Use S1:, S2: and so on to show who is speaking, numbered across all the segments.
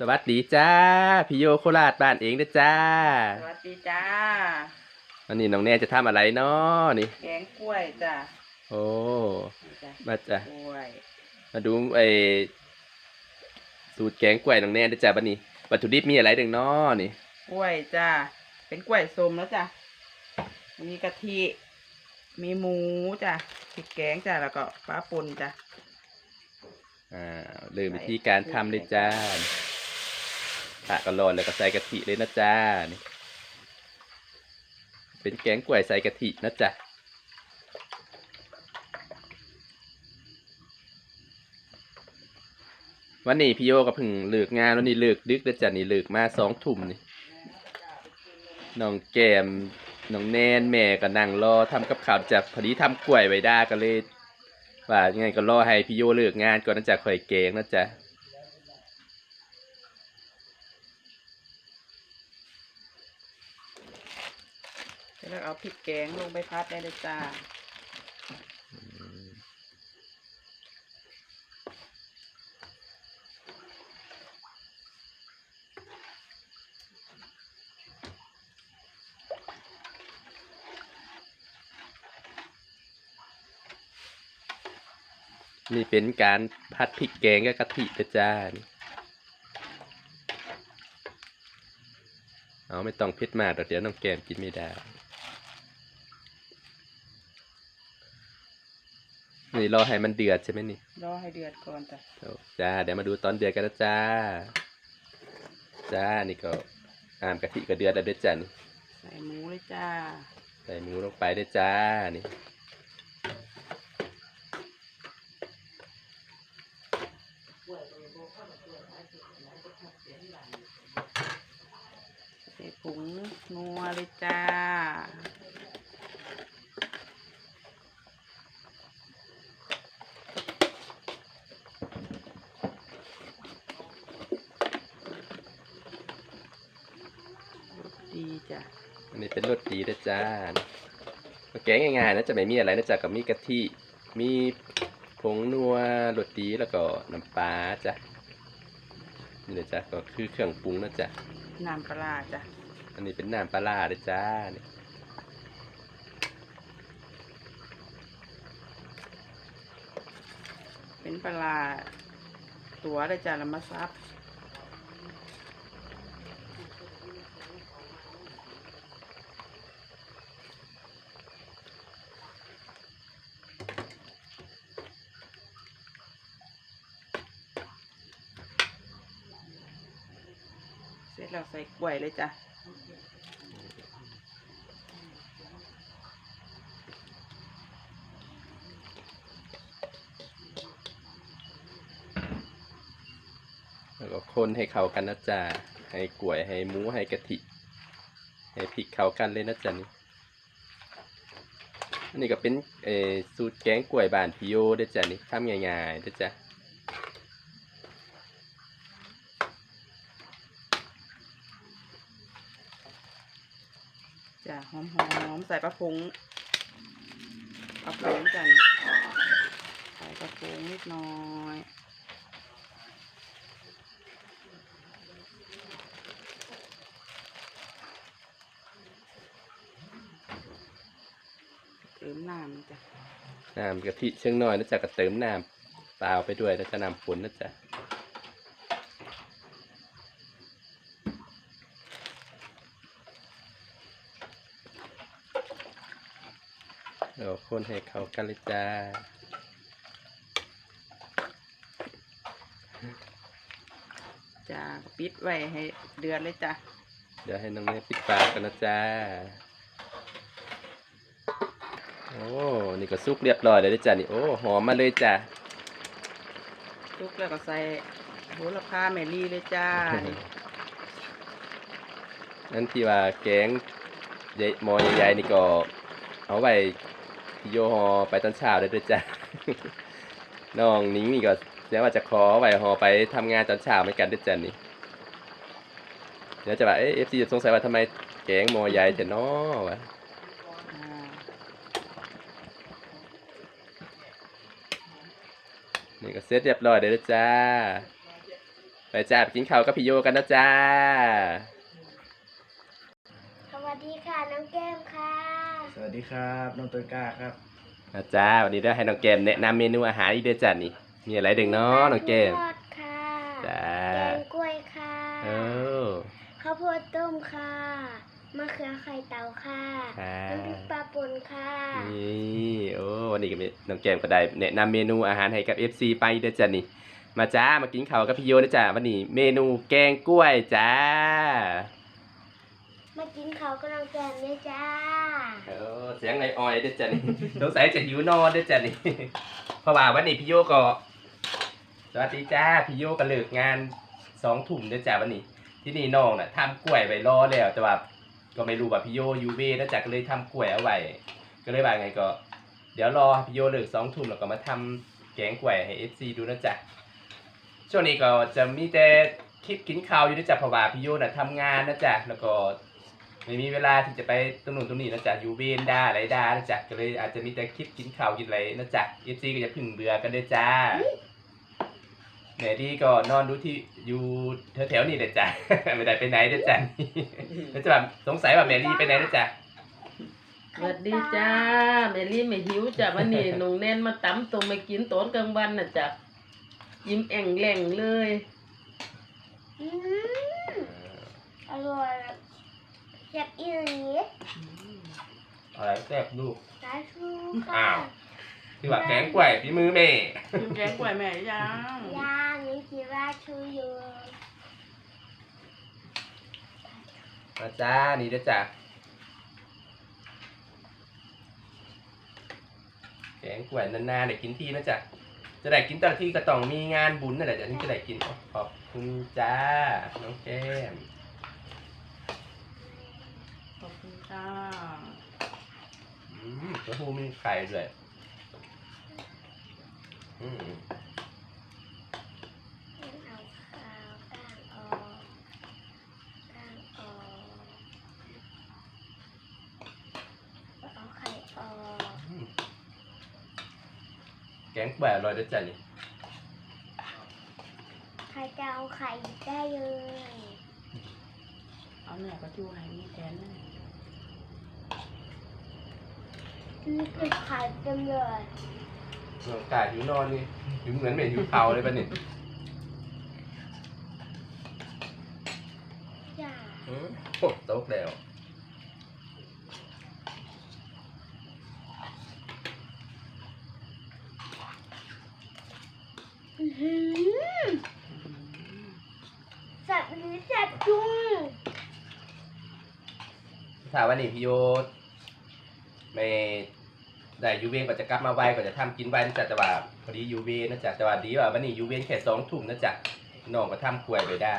S1: สวัสดีจ้าพี่โยโคราชบ้านเองนะจ้า
S2: สวัสดีจ้า
S1: วันนี้น้องแน่จะทำอะไรเนาะนี่
S2: แกงกล้วยจ้า
S1: โอ้
S2: นี่จ้ะ
S1: มาจ้ะ
S2: กล้วย
S1: มาดูไอสูตรแกงกล้วยน้องแน่นะจ้าบันนี้วัตถุดิบมีอะไรดึงเนาะนี่
S2: กล้วยจ้าเป็นกล้วยส้มแล้วจ้ะ มีกะทิ มีหมูจ้ะพริกแกงจ้ะ แล้วก็ปลาป่นจ้ะ
S1: อ่าเริ่มวิธีการทำเลยจ้า ผักก็ร้อนแล้วก็ใส่กะทิเลยนะจ้านี่เป็นแกงกล้วยใส่กะทินะจ้ะวันนี้พี่โยก็เพิ่งเลิกงานวันนี้เลิกดึกแล้วจ้ะนี่เลิกมาสองทุ่มนี่น้องแกมน้องแนนแม่ก็นั่งรอทำกับข้าวจากพอดีทำกล้วยไว้ได้ก็เลยว่ายังไงก็รอให้พี่โยเลิกงานก่อนนะจ๊ะคอยแกงนะจ๊ะ
S2: แล้วเอาพริกแกงลงไปพัดได้เลยจ้า
S1: นี่เป็นการพัดพริกแกงกับกะทินะจ๊ะนี่เอาไม่ต้องเผ็ดมากหรอกเดี๋ยวน้องแกมกินไม่ได้ นี่รอให้มันเดือดใช่ไหมนี่
S2: รอให้เดือดก่อนจ้ะ
S1: เอาจ้าเดี๋ยวมาดูตอนเดือดกันนะจ้า จ้านี่ก็อามกะทิก็เดือดแล้วเด้วยจ้านี่
S2: ใส่หมูเลยจ้า
S1: ใส่หมูลงไปด้วยจ้านี่
S2: ใส่ผงนัวเลยจ้า ดี จ้ะ
S1: อันนี้เป็นรสดีนะจ้าก็แกงง่ายๆนะจะไม่มีอะไรนะจ๊ะก็มีกะทิ มีผงนัวรสดีแล้วก็น้ำปลาจ้ะนี่เลยจ้ะก็คือเครื่องปรุงนะจ๊ะ
S2: น้ำปลาร้าจ้ะ
S1: อันนี้เป็นน้ำปลาร้าเลยจ้านี่
S2: เป็นปลาร้าตัวเลยจ้ะแล้วมาซับ เใส่กล้วยเลยจ้ะ
S1: แล้วก็คนให้เข้ากันนะจ๊ะให้กล้วยให้หมูให้กะทิให้พริกเข้ากันเลยนะจ๊ะนี่อันนี้ก็เป็นเอสูตรแกงกล้วยบานพิโยเด้อจ้ะนี่ทำง่ายๆเด้อจ้ะ
S2: หอมหอมๆ ใส่ปลาพงปลาพงจ้ะใส่ปลาพงนิดน่อยเติมน้ำจ้ะ
S1: น้ำกะทิเชิงน้อยนะจ๊ะก็เติมน้ำเปล่าไปด้วยนะจ๊ะน้ำฝนนะจ๊ะ เดี๋ยว คนให้เข้ากันเลยจ้า
S2: จ้ะปิดไว้ให้เดือดเลยจ้ะ
S1: เดี๋ยวให้น้องเนยปิดปากกันนะจ้า โอ้ นี่ก็ซุปเรียบร้อยเลยเด้อจ้ะนี่ โอ้ หอมมาเลยจ้ะ
S2: ทุกแล้วก็ใส่โหระพาแมลี่เลยจ้านี่
S1: นั่นที่ว่าแกงใหญ่หมอใหญ่ๆนี่ก็เอาไว้ที่ โยฮอไปตอนเช้าได้ด้วยจ้ะน้องนิ้งนี่ก็แล้ว่าจะขอไหว้ฮอไปทำงานตอนเช้าเหมือนกันด้วยจ้ะนี่เดี๋ยวจะว่าเอ๊ะเอฟซีจะสงสัยว่าทำไมแกงมอใหญ่จะน้อวะ
S2: อ่า
S1: นี่ก็เสร็จเรียบร้อยเลยนะจ้า ไปจ้าไปกินข้าวกับพี่โยกันนะจ้า
S3: สวัสดีค่ะน้องแก้มค่ะ
S4: ส วัสดีครับน้องตัวกล้าครับ
S1: นะจ้าวันนี้ได้ให้น้องแกมแนะนำเมนูอาหารอีกเด้อจ้านี่ มีอะไรเดึงเนาะน้องแกม
S3: ทอดค่ะ
S1: จ้า
S3: แกงกล้วยค่ะ
S1: เออ
S3: ข้าวโพดต้มค่ะมะเขือไข่เต่าค่ะ
S1: ค่ะ
S3: น้ำพริกปลาป่นค่ะ
S1: นี่โอ้วันนี้ก็มีน้องแกมก็ได้แนะนำเมนูอาหารให้กับ FC ไปเด้อจ้านี่ มาจ้ามากินข้าวกับพี่โยนะจ้าวันนี้เมนูแกงกล้วยจ้า
S3: มากินข้าวกับน้องแก้มด้วยจ้า
S1: เออเสียงไอออยเด้อจ้านี่ สงสัยจะหิวนอนเด้อจ้านี่ เพราะว่าวันนี้พี่โยก็ สวัสดีจ้าพี่โยก็เลิกงานสองทุ่มเด้อจ้าวันนี้ ที่นี่น้องน่ะทำกล้วยไว้รอแล้วแต่ว่าก็ไม่รู้ว่าพี่โยอยูเว่นะจ๊ะก็เลยทำกล้วยเอาไว้ก็เลยว่าไงก็ เดี๋ยวรอพี่โยเลิกสองทุ่มแล้วก็มาทำแกงกล้วยให้เอฟซีดูนะจ๊ะช่วงนี้ก็จะมีแต่คลิปกินข้าวอยู่นะจ๊ะเพราะว่าพี่โยน่ะทำงานนะจ๊ะแล้วก็ ไม่มีเวลาที่จะไปตรงนู้นตรงนี้นะจ๊ะอยู่เวนด้าอะไรด้านะจ๊ะก็เลยอาจจะมีแต่คลิปกินข้าวกินอะไรนะจ๊ะเอฟซีก็จะพึ่งเบื่อกันด้วยจ้าแม่ดีก็นอนดูที่อยู่แถวๆนี่เลยจ้ะ ไม่ได้ไปไหนเด้อจ้ะแล้วจะแบบสงสัยว่าแม่ดีไปไหนเด้อจ้ะ
S5: สวัสดีจ้าแมลี่ไม่หิวจ้ะวันนี้หนุ่งแน่นมาตำต้มมากินตอนกลางวันน่ะจ้ะยิ้มแอ่งแหล่งเลย
S3: อืมอร่อย แซ่บอีหลี
S1: อะไรแซ่บลูก
S3: สาธุ
S1: อ้า
S3: ค่ะ
S1: ว ที่ว่าแกงกล้วยฝีมือแม่
S2: กินแกงกล้วยแม่ยัง
S3: ย่างนี่คิดว่าชูอยู่
S1: มาจ้า นี่เด้อจ้ะแกงกล้วยนานๆได้กินที่นะจ๊ะ จะได้กินแต่ละที่ก็ต้องมีงานบุญนั่นแหละจะถึงจะได้กินขอบคุณจ้า น้องแก้ม
S2: ขอบ คุณจ้า
S1: อืมกระหูมีไข่ด้วยอืม
S3: เอาขาวก้างออกก้างออกเอาไข่ออก
S1: แกงกล้วยอร่อยเด้อจ้ะนี่
S3: ใครจะเอาไข่ได้เลย
S2: เอาเนื้อปลาทูให้มีแทนนะ
S3: นี่คือไข่เต็มเลย
S1: น้องกายหิวนอนนี่หิวเหมือนเหม็นหิวเผาเลยป่ะนี่
S3: จ้า
S1: อืมโอ้ตกแล้ว
S3: อื้อหือสับหรือสับจุง
S1: ถ้าวันนี้พี่โย ไม่ได้ยูเวนก็จะกลับมาไวก็จะทำกินไวนะจ๊ะแต่ว่าพอดียูเวนนะจ๊ะแต่ว่าดีว่าวันนี้ยูเวนแค่สองทุ่มนะจ๊ะน้องก็ทำกล้วยไปได้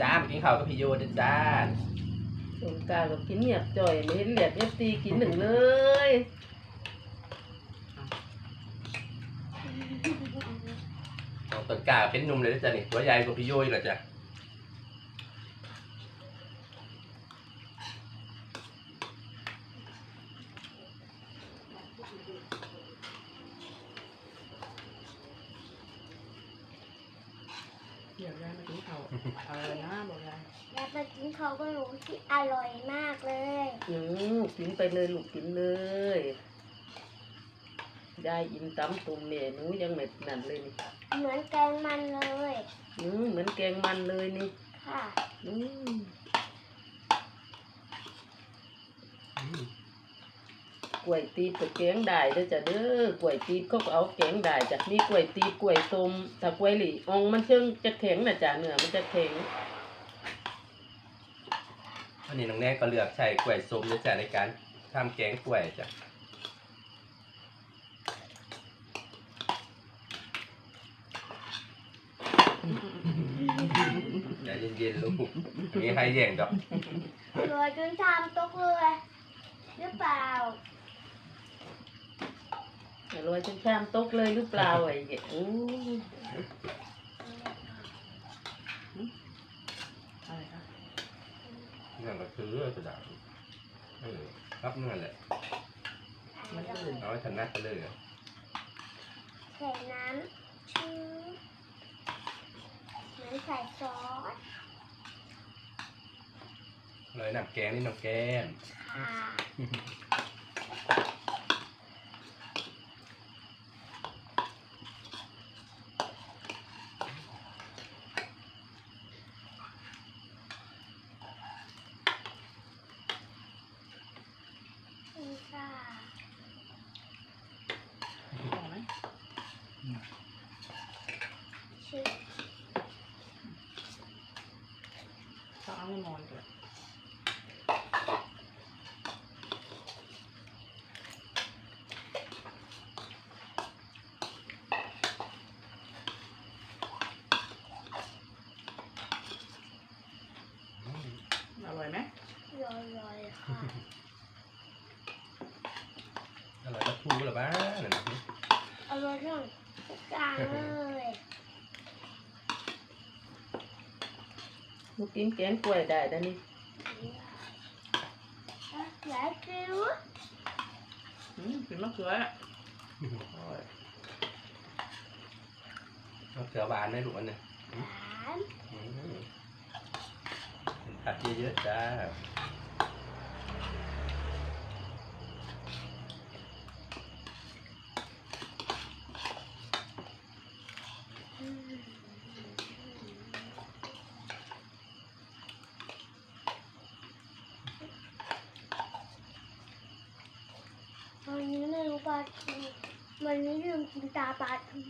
S1: จ้ามากินข้าวกับพี่โยนะจ้า
S5: สงกรารกับกินเงียบจ่อยไม่เห็นเหลียดเอฟซีกินหนึ่งเลย
S1: น้องต้นกล้าเป็นหนุ่มเลยนะจ๊ะนี่ตัวใหญ่กว่าพี่โยอีกเหรอจ๊ะ
S2: เดี๋ยวยายมา กินข้าวเอาอะไรนะบอกยาย
S3: แล้วมากินเขาก็รู้ที่อร่อยมากเลย
S5: อืมกินไปเลยลูกกินเลยยายอิ่มตำตุ่มเมหนูยังไม่นั่นเลยนี่
S3: เหมือนแกงมันเลย
S5: อืมเหมือนแกงมันเลยนี่
S3: ค่ะ
S5: อืม
S1: อืม
S5: กล้วยตีบกับแกงได้เด้อจ้ะเด้อกล้วยตีบเขาก็เอาแกงได้จ้ะมีกล้วยตีบกล้วยต้มถ้ากล้วยหลี่องมันเชิงจะแข็งนะจ้ะเนื้อมันจะแข็ง
S1: วันนี้น้องแน่ก็เลือกใช้กล้วยส้มนะจ๊ะในการทำแกงกล้วยจ้ะใจเย็นๆลูกมีใครแย่งดอก
S3: อร่อยจนชามตกเลยหรือเปล่า
S5: อร่อยจนชามตกเลยหรือเปล่าไอ้เหี้ยอู้
S2: อะไรคะ
S1: นั่นก็คือสุดาเออรับนั่นแหละ
S2: มันอื่น
S1: เอาให้ถนัดไปเลยอะ
S3: ใส่น้ำชื้อเหมือนใส่ซอส
S1: เลยน้ำแกงนี่น้ำแกง
S3: ค่ะนี่ค่ะ
S2: ออกไหม
S3: ชื่อ
S2: ต้องเอาให้นอนก่อนอร่อยไหม
S3: ลอยๆค่ะ
S1: อร่อยตะทูหรือบ้านั่นน่ะ
S3: อร่อยทั้งทุกอย่างเลย
S5: ลูกกินแกงกล้วยได้แต่นี่
S3: หลายคิว
S2: อืมกินมะเขืออะอร่อย
S1: เอาเกลือหวานไหมลูกอันเนี่ย
S3: หวาน
S1: อืมผัดเยอะๆจ้า
S3: อืมวันนี้ไมันไม่ลืมกินตาปลาทู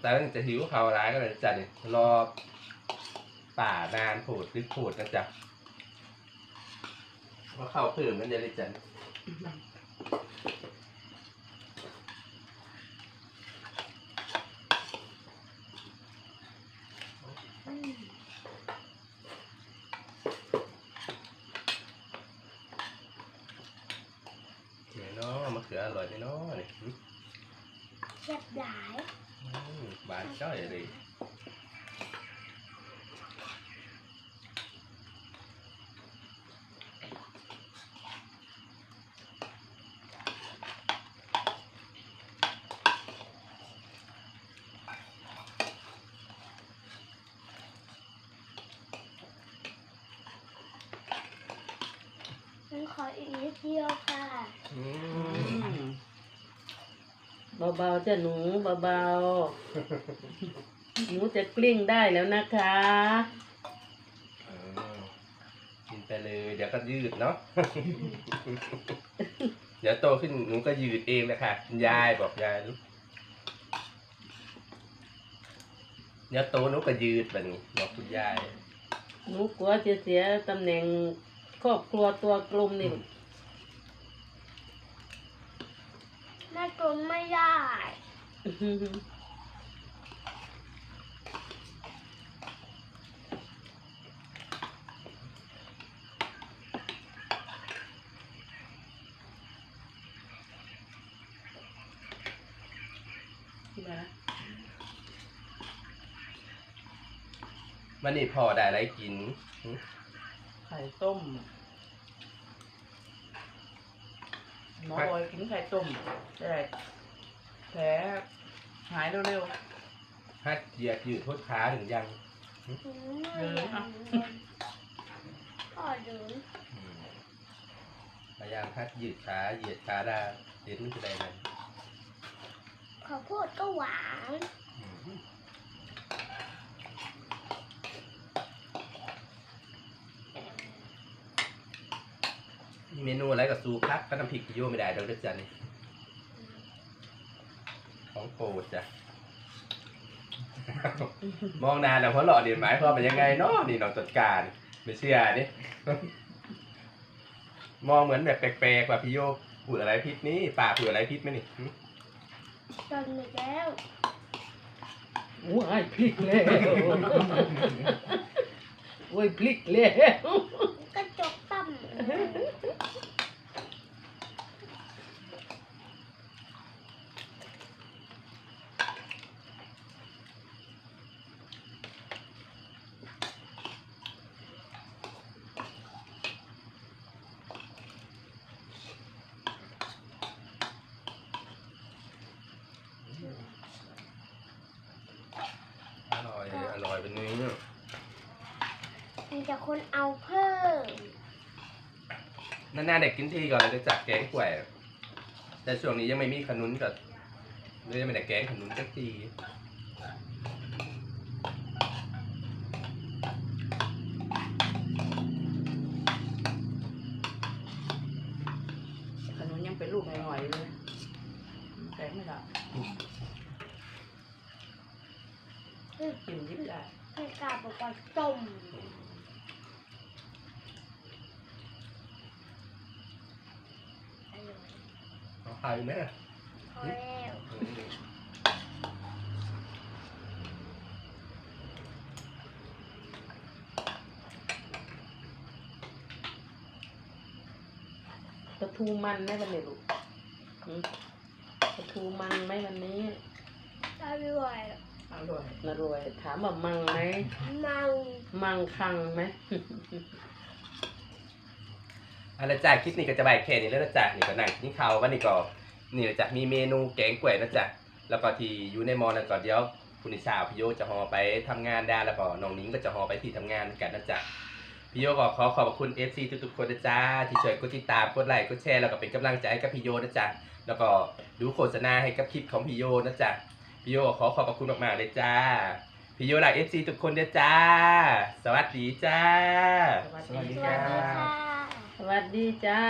S1: แต่ว่าจะหิวเขาร้ายก็เลยจ้ะเนี่ยรอป่านานผูดหรือผูดนะจ๊ะว่าเข้าเพิ่มกันจะเลยจ้ะ
S3: อืม
S1: เนี่ยเนาะมะเขืออร่อยเนี่ยเนาะนี่อืม
S3: เจ็บหลาย
S1: อืมบานจ้อยเลย
S3: ฉัน ขออีกนิดเดียวค่ะ
S1: อื
S2: อื
S1: ม
S2: ม
S5: เบาๆจ้ะหนูเบาๆ หนูจะกลิ้งได้แล้วนะคะ
S1: เออกินไปเลย เดี๋ยวก็ยืดเนาะ เดี๋ยวโตขึ้นหนูก็ยืดเองแหละค่ะคุณยายบอกยายลูกเดี๋ยวโตหนูก็ยืดแบบนี้บอกคุณยาย
S5: หนูกลัวจะเสียตำแหน่ง ครอบครัวตัวกลมนี่
S3: แม่กลมไม่ได้
S2: ที่มานะ
S1: มันนี่พอได้อะไรกินหึ
S2: ไข่ต้มหมอ
S1: ไข่
S2: บอยกินไข่ต้มได้แผลหายเร็ว
S1: ฮัดเหยียดยืดทดขาถึงยัง
S3: อืม
S2: เดินอะ
S3: พ่อเดิน
S1: อืมพยายามฮัดยืดขาเหยียดขาได้เดี๋ยวมันจะได้ไหม
S3: ข้าวโพดก็หวาน
S1: อืมมี เมนูอะไรกับซูพักก็น้ำพริกกิโยไม่ได้ดอกเด้อจ้ะนี่ของโปรดจ้ะ มองนานแล้วเพราะหล่อเดียนหมายความเป็นยังไงเนาะนี่น้องจัดการไม่เชื่อนี่ มองเหมือนแบบแปลกๆว่าพี่โยพูดอะไรพิษนี่ป่าพูดอะไรพิษไหมนี่หึ
S3: จนหมดแล้ว
S2: ๆ
S5: ว้ายพลิกแล้วโอ้ยพลิกแล้ว
S3: กระจกต่ำ
S1: อร่อยอร่อยเป็นนี้
S3: มีแต่ คนเอาเพิ่ม
S1: นานๆเด็กกินทีก่อนเลยจะจัดแกงกล้วยแต่ช่วงนี้ยังไม่มีขนุนกับเลยยังไม่ได้แกงขนุนสักที
S2: ขนุนยังเป็นลูกหน่อยๆเลยแข็งไม่ได้กินยิบได้
S3: ให้กาบอกว่าต้มอร่อย
S1: เอาใครไหม
S3: พอแล้ว
S5: ปลาทูมันไหมวันนี้ลูกหืมปลาทูมันไหมวันนี้
S3: อร่อย
S2: อร่อย
S5: นรวย ถามว่ามังไหม
S3: มัง
S5: มังคังไหม
S1: อะไรจ้าคลิปนี้ก็จะบายแค่นี้แล้วนะจ๊ะนี่ก็นั่งกินข้าววันนี้ก็นี่นะจ๊ะมีเมนูแกงกล้วยนะจ๊ะแล้วก็ที่อยู่ในมอนั่นก็เดี๋ยวคุณนิชาพี่โยจะหอไปทำงานได้แล้วก็น้องนิ้งก็จะหอไปที่ทำงานเหมือนกันนะจ๊ะพี่โยก็ขอขอบคุณ FC ทุกๆคนนะจ๊ะที่ช่วยกดติดตามกดไลค์กดแชร์แล้วก็เป็นกำลังใจให้กับพี่โยนะจ๊ะแล้วก็ดูโฆษณาให้กับคลิปของพี่โยนะจ๊ะพี่โยขอขอบคุณมากๆเลยจ้าพี่โยหลัก FC ทุกคนนะจ้า สวัสดีจ้า
S3: สวัสดีค่ะ
S5: สวัสดีจ้า